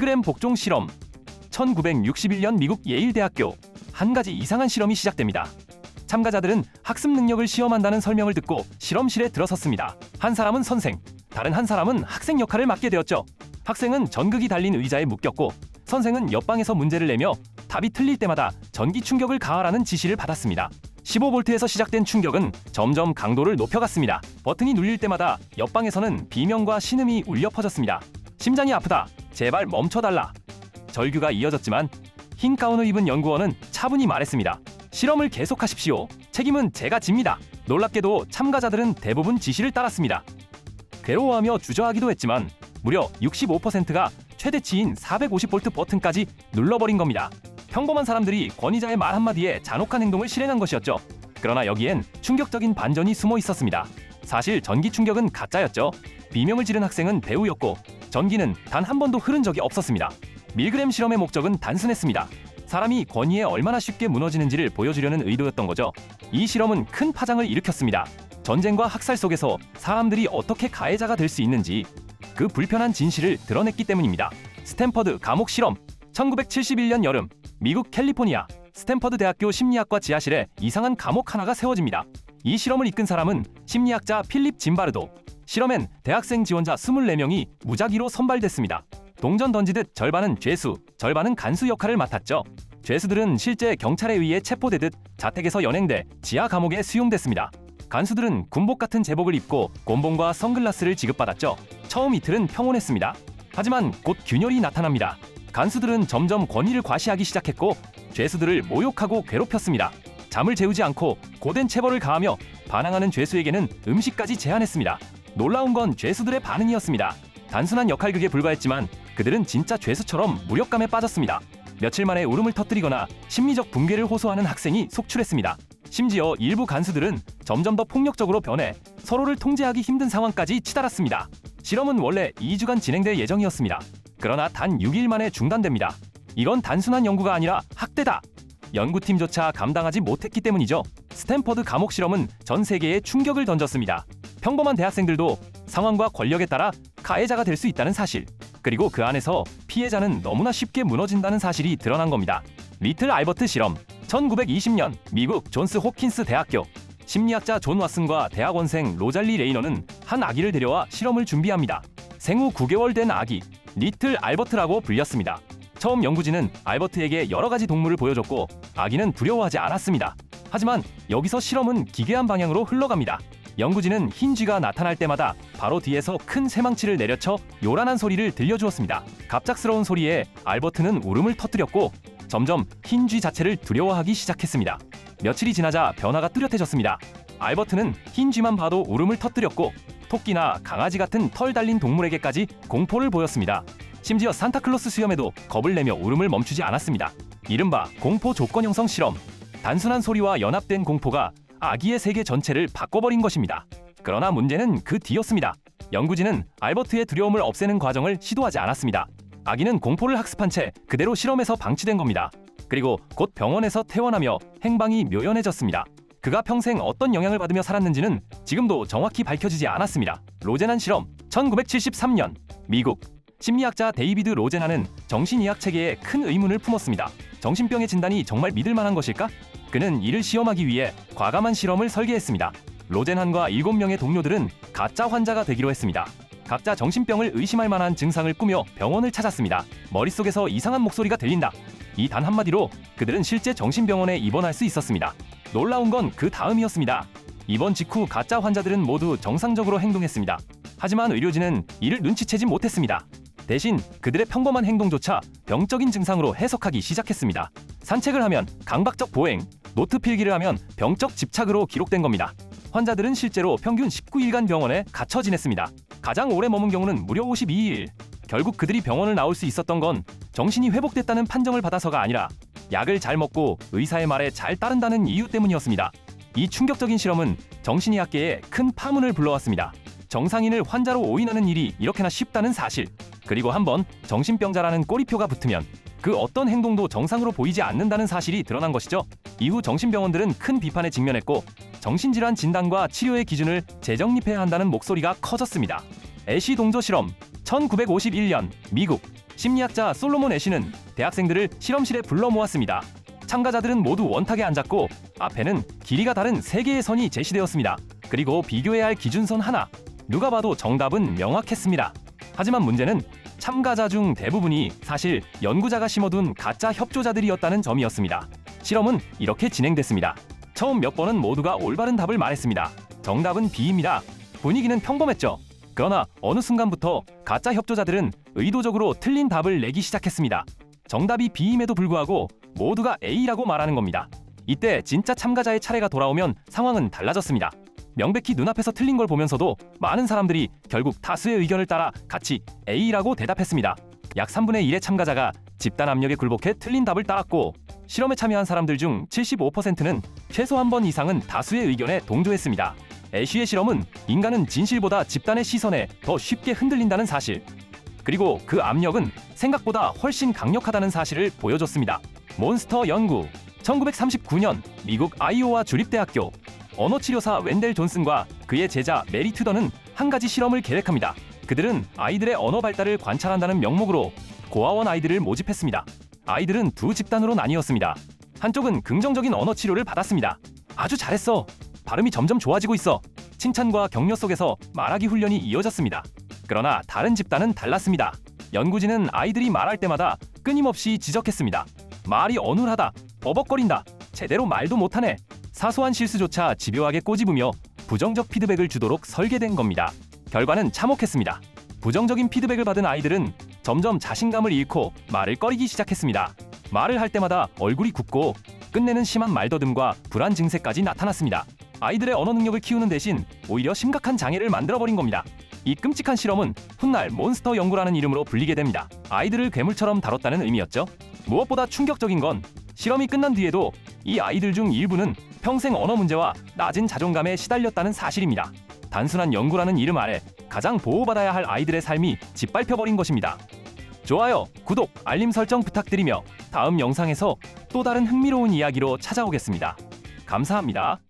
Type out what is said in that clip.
밀그램 복종 실험 1961년 미국 예일대학교 한 가지 이상한 실험이 시작됩니다. 참가자들은 학습 능력을 시험한다는 설명을 듣고 실험실에 들어섰습니다. 한 사람은 선생, 다른 한 사람은 학생 역할을 맡게 되었죠. 학생은 전극이 달린 의자에 묶였고 선생은 옆방에서 문제를 내며 답이 틀릴 때마다 전기 충격을 가하라는 지시를 받았습니다. 15볼트에서 시작된 충격은 점점 강도를 높여갔습니다. 버튼이 눌릴 때마다 옆방에서는 비명과 신음이 울려 퍼졌습니다. 심장이 아프다. 제발 멈춰달라. 절규가 이어졌지만 흰 가운을 입은 연구원은 차분히 말했습니다. 실험을 계속하십시오. 책임은 제가 집니다. 놀랍게도 참가자들은 대부분 지시를 따랐습니다. 괴로워하며 주저하기도 했지만 무려 65%가 최대치인 450V 버튼까지 눌러버린 겁니다. 평범한 사람들이 권위자의 말 한마디에 잔혹한 행동을 실행한 것이었죠. 그러나 여기엔 충격적인 반전이 숨어 있었습니다. 사실 전기 충격은 가짜였죠. 비명을 지른 학생은 배우였고 전기는 단 한 번도 흐른 적이 없었습니다. 밀그램 실험의 목적은 단순했습니다. 사람이 권위에 얼마나 쉽게 무너지는지를 보여주려는 의도였던 거죠. 이 실험은 큰 파장을 일으켰습니다. 전쟁과 학살 속에서 사람들이 어떻게 가해자가 될 수 있는지 그 불편한 진실을 드러냈기 때문입니다. 스탠퍼드 감옥 실험 1971년 여름 미국 캘리포니아 스탠퍼드 대학교 심리학과 지하실에 이상한 감옥 하나가 세워집니다. 이 실험을 이끈 사람은 심리학자 필립 짐바르도. 실험엔 대학생 지원자 24명이 무작위로 선발됐습니다. 동전 던지듯 절반은 죄수, 절반은 간수 역할을 맡았죠. 죄수들은 실제 경찰에 의해 체포되듯 자택에서 연행돼 지하 감옥에 수용됐습니다. 간수들은 군복 같은 제복을 입고 곤봉과 선글라스를 지급받았죠. 처음 이틀은 평온했습니다. 하지만 곧 균열이 나타납니다. 간수들은 점점 권위를 과시하기 시작했고 죄수들을 모욕하고 괴롭혔습니다. 잠을 재우지 않고 고된 체벌을 가하며 반항하는 죄수에게는 음식까지 제한했습니다. 놀라운 건 죄수들의 반응이었습니다. 단순한 역할극에 불과했지만 그들은 진짜 죄수처럼 무력감에 빠졌습니다. 며칠 만에 울음을 터뜨리거나 심리적 붕괴를 호소하는 학생이 속출했습니다. 심지어 일부 간수들은 점점 더 폭력적으로 변해 서로를 통제하기 힘든 상황까지 치달았습니다. 실험은 원래 2주간 진행될 예정이었습니다. 그러나 단 6일 만에 중단됩니다. 이건 단순한 연구가 아니라 학대다. 연구팀조차 감당하지 못했기 때문이죠. 스탠퍼드 감옥 실험은 전 세계에 충격을 던졌습니다. 평범한 대학생들도 상황과 권력에 따라 가해자가 될 수 있다는 사실, 그리고 그 안에서 피해자는 너무나 쉽게 무너진다는 사실이 드러난 겁니다. 리틀 알버트 실험 1920년 미국 존스 호킨스 대학교 심리학자 존 왓슨과 대학원생 로잘리 레이너는 한 아기를 데려와 실험을 준비합니다. 생후 9개월 된 아기 리틀 알버트라고 불렸습니다. 처음 연구진은 알버트에게 여러 가지 동물을 보여줬고 아기는 두려워하지 않았습니다. 하지만 여기서 실험은 기괴한 방향으로 흘러갑니다. 연구진은 흰 쥐가 나타날 때마다 바로 뒤에서 큰 새망치를 내려쳐 요란한 소리를 들려주었습니다. 갑작스러운 소리에 알버트는 울음을 터뜨렸고 점점 흰 쥐 자체를 두려워하기 시작했습니다. 며칠이 지나자 변화가 뚜렷해졌습니다. 알버트는 흰 쥐만 봐도 울음을 터뜨렸고 토끼나 강아지 같은 털 달린 동물에게까지 공포를 보였습니다. 심지어 산타클로스 수염에도 겁을 내며 울음을 멈추지 않았습니다. 이른바 공포 조건 형성 실험. 단순한 소리와 연합된 공포가 아기의 세계 전체를 바꿔버린 것입니다. 그러나 문제는 그 뒤였습니다. 연구진은 알버트의 두려움을 없애는 과정을 시도하지 않았습니다. 아기는 공포를 학습한 채 그대로 실험에서 방치된 겁니다. 그리고 곧 병원에서 퇴원하며 행방이 묘연해졌습니다. 그가 평생 어떤 영향을 받으며 살았는지는 지금도 정확히 밝혀지지 않았습니다. 로제난 실험 1973년 미국 심리학자 데이비드 로제나는 정신의학 체계에 큰 의문을 품었습니다. 정신병의 진단이 정말 믿을 만한 것일까? 그는 이를 시험하기 위해 과감한 실험을 설계했습니다. 로젠한과 7명의 동료들은 가짜 환자가 되기로 했습니다. 각자 정신병을 의심할 만한 증상을 꾸며 병원을 찾았습니다. 머릿속에서 이상한 목소리가 들린다. 이 단 한마디로 그들은 실제 정신병원에 입원할 수 있었습니다. 놀라운 건 그 다음이었습니다. 입원 직후 가짜 환자들은 모두 정상적으로 행동했습니다. 하지만 의료진은 이를 눈치채지 못했습니다. 대신 그들의 평범한 행동조차 병적인 증상으로 해석하기 시작했습니다. 산책을 하면 강박적 보행, 노트 필기를 하면 병적 집착으로 기록된 겁니다. 환자들은 실제로 평균 19일간 병원에 갇혀 지냈습니다. 가장 오래 머문 경우는 무려 52일. 결국 그들이 병원을 나올 수 있었던 건 정신이 회복됐다는 판정을 받아서가 아니라 약을 잘 먹고 의사의 말에 잘 따른다는 이유 때문이었습니다. 이 충격적인 실험은 정신의학계에 큰 파문을 불러왔습니다. 정상인을 환자로 오인하는 일이 이렇게나 쉽다는 사실, 그리고 한번 정신병자라는 꼬리표가 붙으면 그 어떤 행동도 정상으로 보이지 않는다는 사실이 드러난 것이죠. 이후 정신병원들은 큰 비판에 직면했고 정신질환 진단과 치료의 기준을 재정립해야 한다는 목소리가 커졌습니다. 애쉬 동조 실험 1951년 미국 심리학자 솔로몬 애쉬는 대학생들을 실험실에 불러 모았습니다. 참가자들은 모두 원탁에 앉았고 앞에는 길이가 다른 세 개의 선이 제시되었습니다. 그리고 비교해야 할 기준선 하나. 누가 봐도 정답은 명확했습니다. 하지만 문제는 참가자 중 대부분이 사실 연구자가 심어둔 가짜 협조자들이었다는 점이었습니다. 실험은 이렇게 진행됐습니다. 처음 몇 번은 모두가 올바른 답을 말했습니다. 정답은 B입니다. 분위기는 평범했죠. 그러나 어느 순간부터 가짜 협조자들은 의도적으로 틀린 답을 내기 시작했습니다. 정답이 B임에도 불구하고 모두가 A라고 말하는 겁니다. 이때 진짜 참가자의 차례가 돌아오면 상황은 달라졌습니다. 명백히 눈앞에서 틀린 걸 보면서도 많은 사람들이 결국 다수의 의견을 따라 같이 A라고 대답했습니다. 약 3분의 1의 참가자가 집단 압력에 굴복해 틀린 답을 따랐고 실험에 참여한 사람들 중 75%는 최소 한 번 이상은 다수의 의견에 동조했습니다. 애쉬의 실험은 인간은 진실보다 집단의 시선에 더 쉽게 흔들린다는 사실 그리고 그 압력은 생각보다 훨씬 강력하다는 사실을 보여줬습니다. 몬스터 연구 1939년 미국 아이오와 주립대학교 언어치료사 웬델 존슨과 그의 제자 메리 튜더는 한 가지 실험을 계획합니다. 그들은 아이들의 언어 발달을 관찰한다는 명목으로 고아원 아이들을 모집했습니다. 아이들은 두 집단으로 나뉘었습니다. 한쪽은 긍정적인 언어 치료를 받았습니다. 아주 잘했어. 발음이 점점 좋아지고 있어. 칭찬과 격려 속에서 말하기 훈련이 이어졌습니다. 그러나 다른 집단은 달랐습니다. 연구진은 아이들이 말할 때마다 끊임없이 지적했습니다. 말이 어눌하다, 버벅거린다, 제대로 말도 못하네. 사소한 실수조차 집요하게 꼬집으며 부정적 피드백을 주도록 설계된 겁니다. 결과는 참혹했습니다. 부정적인 피드백을 받은 아이들은 점점 자신감을 잃고 말을 꺼리기 시작했습니다. 말을 할 때마다 얼굴이 굽고 끝내는 심한 말더듬과 불안 증세까지 나타났습니다. 아이들의 언어 능력을 키우는 대신 오히려 심각한 장애를 만들어버린 겁니다. 이 끔찍한 실험은 훗날 몬스터 연구라는 이름으로 불리게 됩니다. 아이들을 괴물처럼 다뤘다는 의미였죠. 무엇보다 충격적인 건 실험이 끝난 뒤에도 이 아이들 중 일부는 평생 언어 문제와 낮은 자존감에 시달렸다는 사실입니다. 단순한 연구라는 이름 아래 가장 보호받아야 할 아이들의 삶이 짓밟혀버린 것입니다. 좋아요, 구독, 알림 설정 부탁드리며 다음 영상에서 또 다른 흥미로운 이야기로 찾아오겠습니다. 감사합니다.